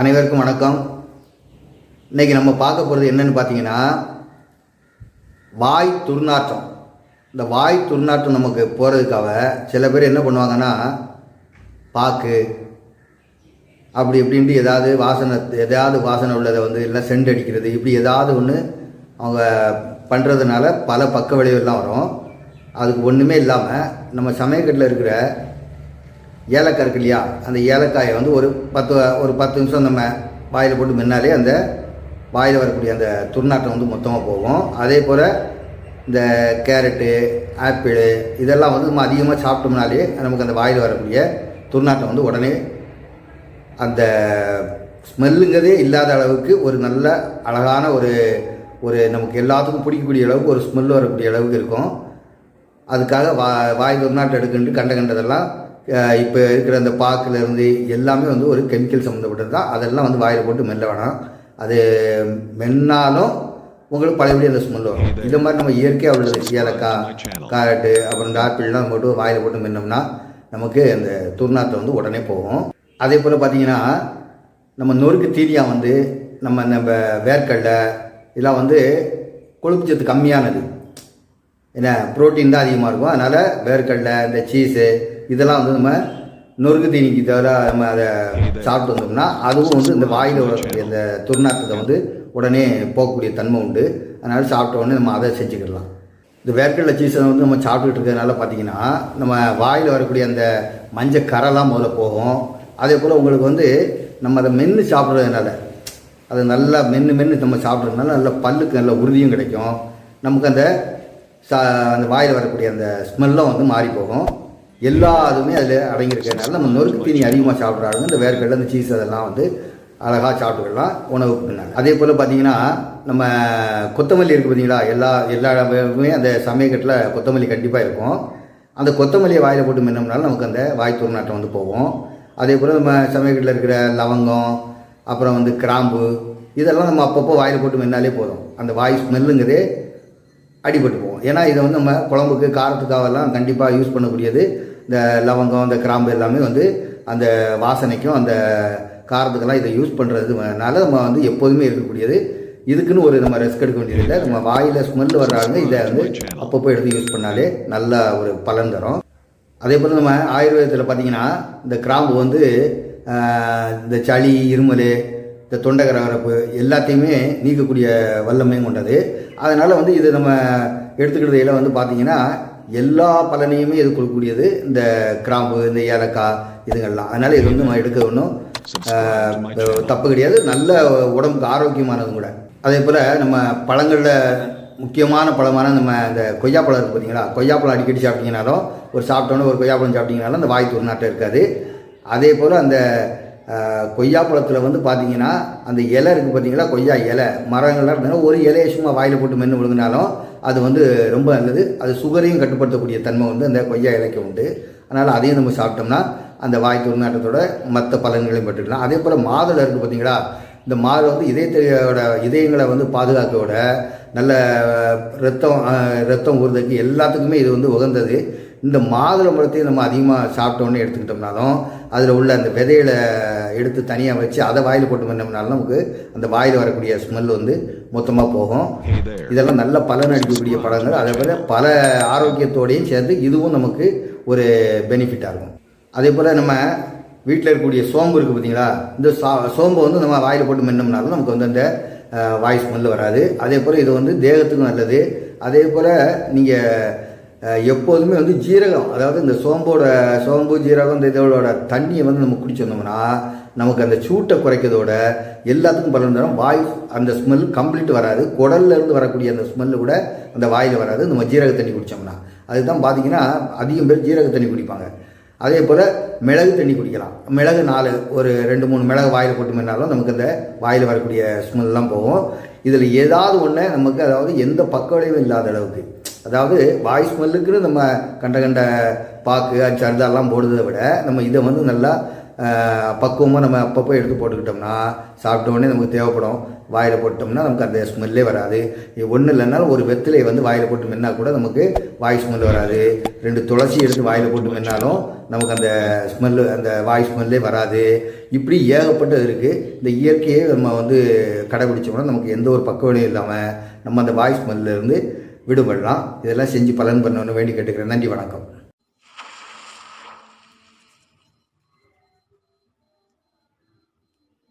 அனைவருக்கும் வணக்கம். இன்றைக்கி நம்ம பார்க்க போகிறது என்னன்னு பார்த்தீங்கன்னா வாய் துர்நாற்றம். இந்த வாய் துர்நாற்றம் நமக்கு போகிறதுக்காக சில பேர் என்ன பண்ணுவாங்கன்னா பாக்கு அப்படி இப்படின்ட்டு ஏதாவது வாசனை எதாவது வாசனை உள்ளதை வந்து எல்லாம் சென்ட் அடிக்கிறது இப்படி ஏதாவது ஒன்று அவங்க பண்ணுறதுனால பல பக்க விளைவுகள்லாம் வரும். அதுக்கு ஒன்றுமே இல்லாமல் நம்ம சமயக்கட்டில் இருக்கிற ஏலக்காய் இருக்கு இல்லையா? அந்த ஏலக்காயை வந்து ஒரு பத்து ஒரு பத்து நிமிஷம் நம்ம வாயில் போட்டு மின்னாலே அந்த வாயில் வரக்கூடிய அந்த துர்நாற்றம் வந்து மொத்தமாக போகும். அதே போல் இந்த கேரட்டு ஆப்பிள் இதெல்லாம் வந்து நம்ம அதிகமாக சாப்பிட்டோம்னாலே நமக்கு அந்த வாயில் வரக்கூடிய துர்நாற்றம் வந்து உடனே அந்த ஸ்மெல்லுங்கிறதே இல்லாத அளவுக்கு ஒரு நல்ல அழகான ஒரு ஒரு நமக்கு எல்லாத்துக்கும் பிடிக்கக்கூடிய அளவுக்கு ஒரு ஸ்மெல் வரக்கூடிய அளவுக்கு இருக்கும். அதுக்காக வா வாய் துர்நாற்றம் எடுக்குன்ட்டு கண்ட கண்டதெல்லாம் இப்போ இருக்கிற அந்த பாக்குலேருந்து எல்லாமே வந்து ஒரு கெமிக்கல் சம்மந்தப்பட்டது தான். அதெல்லாம் வந்து வாயில் போட்டு மெல்ல வேணாம். அது மென்னாலும் உங்களுக்கு பழையபடி அந்த ஸ்மெல் வரும். இது மாதிரி நம்ம இயற்கையாக உள்ளது. ஏலக்காய் கேரட்டு அப்புறம் இந்த ஆப்பிள்லாம் போட்டு வாயில் போட்டு மென்னோம்னா நமக்கு அந்த துர்நாற்றம் வந்து உடனே போகும். அதே போல் பார்த்தீங்கன்னா நம்ம நொறுக்கு தீனியாக வந்து நம்ம நம்ம வேர்க்கடலை இதெல்லாம் வந்து கொழுப்பு சத்து கம்மியானது. என்ன புரோட்டீன் தான் அதிகமாக இருக்கும். அதனால் வேர்க்கடலை இந்த சீஸு இதெல்லாம் வந்து நம்ம நொறுக்கு தீனிக்கு தவிர நம்ம அதை சாப்பிட்டு வந்தோம்னா அதுவும் வந்து இந்த வாயில் வரக்கூடிய அந்த துர்நாற்றத்தை வந்து உடனே போகக்கூடிய தன்மை உண்டு. அதனால் சாப்பிட்ட உடனே நம்ம அதை செஞ்சுக்கிடலாம். இந்த வேர்க்கடலை சீசன் வந்து நம்ம சாப்பிட்டுட்டு இருக்கிறதுனால பார்த்தீங்கன்னா நம்ம வாயில் வரக்கூடிய அந்த மஞ்சள் கரைலாம் முதல்ல போகும். அதே போல் உங்களுக்கு வந்து நம்ம அதை மென்று சாப்பிட்றதுனால அது நல்லா மென்று மென்று நம்ம சாப்பிட்றதுனால நல்ல பல்லுக்கு நல்ல உறுதியும் கிடைக்கும். நமக்கு அந்த சா அந்த வாயில் வரக்கூடிய அந்த ஸ்மெல்லும் வந்து மாறி போகும் எல்லா இதுவுமே அதில் அடங்கியிருக்கிறதுனால நம்ம நொறுக்கு தீனி அதிகமாக சாப்பிட்றாங்க இந்த வேர்க்கடலை இந்த சீஸ் அதெல்லாம் வந்து அழகாக சாப்பிட்டுக்கலாம். உணவு பண்ணாங்க அதே போல் பார்த்தீங்கன்னா நம்ம கொத்தமல்லி இருக்குது பார்த்தீங்களா எல்லா எல்லா இடமுமே அந்த சமயக்கட்டில் கொத்தமல்லி கண்டிப்பாக இருக்கும். அந்த கொத்தமல்லியை வாயில் போட்டு மின்னோம்னாலும் நமக்கு அந்த வாய் துர்நாட்டம் வந்து போகும். அதே போல் நம்ம சமயக்கட்டில் இருக்கிற லவங்கம் அப்புறம் வந்து கிராம்பு இதெல்லாம் நம்ம அப்பப்போ வாயில் போட்டு மின்னாலே போதும். அந்த வாய் ஸ்மெல்லுங்கிறதே அடிபட்டு போகும். ஏன்னா இதை வந்து நம்ம குழம்புக்கு காரத்துக்காகலாம் கண்டிப்பாக யூஸ் பண்ணக்கூடியது. இந்த லவங்கம் இந்த கிராம்பு எல்லாமே வந்து அந்த வாசனைக்கும் அந்த காரத்துக்கெல்லாம் இதை யூஸ் பண்ணுறதுனால நம்ம வந்து எப்போதுமே இருக்கக்கூடியது. இதுக்குன்னு ஒரு நம்ம ரெஸ்க் எடுக்க வேண்டியதில்லை நம்ம வாயில் ஸ்மெல் வர்றாங்க இதை வந்து அப்பப்போ எடுத்து யூஸ் பண்ணாலே நல்ல ஒரு பலன் தரும். அதே போல் நம்ம ஆயுர்வேதத்தில் பார்த்தீங்கன்னா இந்த கிராம்பு வந்து இந்த சளி இருமல் இந்த தொண்டை எல்லாத்தையுமே நீக்கக்கூடிய வல்லமையும் கொண்டது. அதனால் வந்து இது நம்ம எடுத்துக்கிறதையில வந்து பார்த்தீங்கன்னா எல்லா பலனையுமே இது கொடுக்கக்கூடியது. இந்த கிராம்பு இந்த ஏலக்காய் இதுங்கள்லாம். அதனால் இது வந்து நம்ம எடுக்க ஒன்றும் தப்பு கிடையாது. நல்ல உடம்புக்கு ஆரோக்கியமானதும் கூட. அதே போல் நம்ம பழங்களில் முக்கியமான பழமான நம்ம இந்த கொய்யாப்பழம் இருக்குது பார்த்தீங்களா கொய்யாப்பழம் அடிக்கடி சாப்பிட்டீங்கனாலும் ஒரு சாப்பிட்டோன்னே ஒரு கொய்யாப்பழம் சாப்பிட்டீங்கனாலும் அந்த வாய் துர்நாட்டம் இருக்காது. அதே போல் அந்த கொய்யா பழத்தில் வந்து பார்த்தீங்கன்னா அந்த இலை இருக்குது பார்த்தீங்களா கொய்யா இலை. மரங்கள்லாம் இருந்தாலும் ஒரு இலையை சும்மா வாயில் போட்டு மென்று விழுங்கினாலும் அது வந்து ரொம்ப நல்லது. அது சுகரையும் கட்டுப்படுத்தக்கூடிய தன்மை வந்து அந்த கொய்யா இலைக்கு உண்டு. அதனால் அதையும் நம்ம சாப்பிட்டோம்னா அந்த வாய் துர்நாட்டத்தோட மற்ற பலன்களையும் பெற்றுக்கலாம். அதே போல் மாதுளை இருக்குது பார்த்தீங்களா இந்த மாதுளை வந்து இதயத்தோட இதயங்களை வந்து பாதுகாக்கோட நல்ல ரத்தம் ரத்தம் ஊறுறதுக்கு எல்லாத்துக்குமே இது வந்து உகந்தது. இந்த மாதுளை பழத்தையும் நம்ம அதிகமாக சாப்பிட்டோன்னே எடுத்துக்கிட்டோம்னாலும் அதில் உள்ள அந்த விதைகளை எடுத்து தனியாக வச்சு அதை வாயில் போட்டு பண்ணோம்னாலும் நமக்கு அந்த வாயில் வரக்கூடிய ஸ்மெல் வந்து மொத்தமாக போகும். இதெல்லாம் நல்ல பலன் அளிக்கக்கூடிய பழங்கள். அதே போல் பல ஆரோக்கியத்தோடையும் சேர்ந்து இதுவும் நமக்கு ஒரு பெனிஃபிட்டாக இருக்கும். அதே போல் நம்ம வீட்டில் இருக்கக்கூடிய சோம்பு இருக்குது பார்த்தீங்களா இந்த சா சோம்பை வந்து நம்ம வாயில் போட்டு மென்னோம்னாலும் நமக்கு வந்து அந்த வாய் ஸ்மெல் வராது. அதே போல் இது வந்து தேகத்துக்கும் நல்லது. அதே போல் நீங்கள் எப்போதுமே வந்து ஜீரகம் அதாவது இந்த சோம்போட சோம்பு ஜீரகம் இந்த இதோட தண்ணியை வந்து நம்ம குடிச்சிருந்தோம்னா நமக்கு அந்த சூட்டை குறைக்கிறதோட எல்லாத்துக்கும் பலன் தரும். வாய் அந்த ஸ்மெல் கம்ப்ளீட் வராது. குடல்ல இருந்து வரக்கூடிய அந்த ஸ்மெல்லு கூட அந்த வாயில் வராது. நம்ம ஜீரக தண்ணி குடித்தோம்னா அதுதான் பார்த்தீங்கன்னா அதிகம் பேர் ஜீரக தண்ணி குடிப்பாங்க. அதே போல் மிளகு தண்ணி குடிக்கலாம். மிளகு நாலு ஒரு ரெண்டு மூணு மிளகு வாயில் போட்டு மின்னாலும் நமக்கு அந்த வாயில் வரக்கூடிய ஸ்மெல்லாம் போகும். இதில் ஏதாவது ஒன்று நமக்கு அதாவது எந்த பக்க விளைவும் இல்லாத அளவுக்கு அதாவது வாய் ஸ்மெல்லுக்குன்னு நம்ம கண்ட கண்ட பாக்கு அச்சருதெல்லாம் போடுறதை விட நம்ம இதை வந்து நல்லா பக்குவமாக நம்ம அப்பப்போ எடுத்து போட்டுக்கிட்டோம்னா சாப்பிட்ட உடனே நமக்கு தேவைப்படும். வாயில் போட்டோம்னா நமக்கு அந்த ஸ்மெல்லே வராது. ஒன்றும் இல்லைனாலும் ஒரு வெத்திலையை வந்து வாயில் போட்டு மென்னா கூட நமக்கு வாய் ஸ்மெல் வராது. ரெண்டு துளசி எடுத்து வாயில் போட்டு மென்னாலும் நமக்கு அந்த ஸ்மெல்லு அந்த வாய் ஸ்மெல்லே வராது. இப்படி ஏகப்பட்டது இருக்குது இந்த இயற்கையை நம்ம வந்து கடைபிடிச்சோம்னா நமக்கு எந்த ஒரு பக்குவனையும் இல்லாமல் நம்ம அந்த வாய் ஸ்மெல்லேருந்து விடுபடலாம். இதெல்லாம் செஞ்சு பலன் பண்ணணும்னு வேண்டி கேட்டுக்கிறேன். நன்றி வணக்கம்.